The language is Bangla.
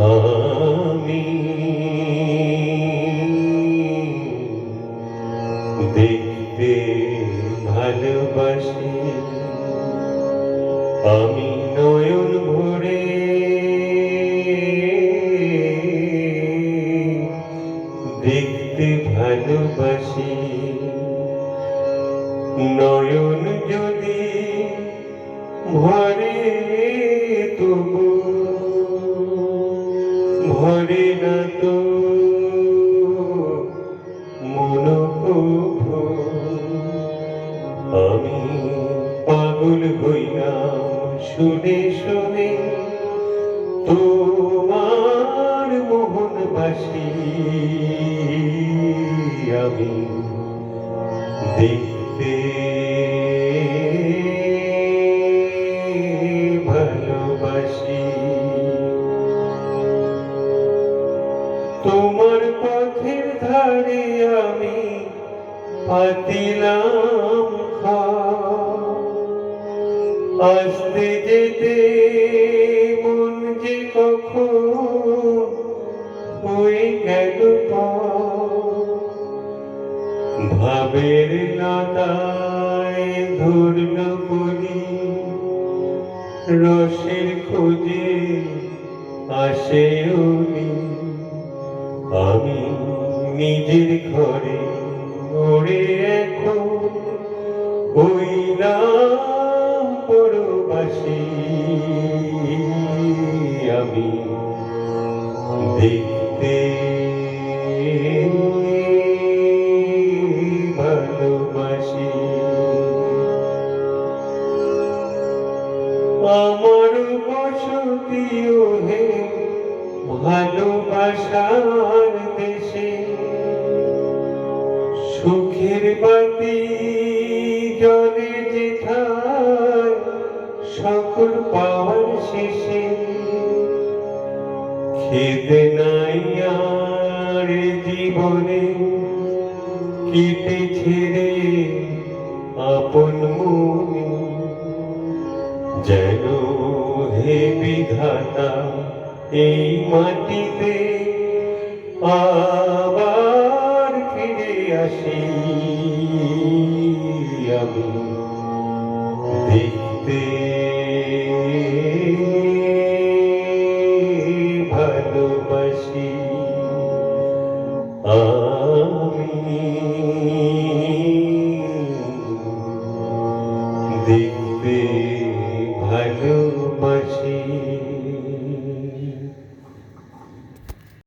আমি দেখতে ভালোবাসি। আমি নয়ন ভরে। দেখতে ভালোবাসি। নয়ন যদি ভরে তবু ভরে না তো মন আমি পাগল হইলাম শুনে শুনে। আমি দেখতে তোমার পথের ধারে আমি পাতিলাম আসতে যেতে মন যে কখন হয়ে গেল ভাবের লতায় ধরল করি, রসের খোঁজে আসে উনি আমি নিজের ঘরে ওরে এখন পরবাসী। আমি দেখতে ভালোবাসি। আমার বসতিও ভালোবাসার দেশে সুখের বাতি জলে যেথায় সকল পাওয়ার শেষে খেতে নাই আর জীবনে কেটে ছেড়ে আপন মনে যেন হে বিধাতা এই মাটিতে আবার ফিরে আসি আমি। দেখতে ভালোবাসি আমি। দেখতে ভালোবাসি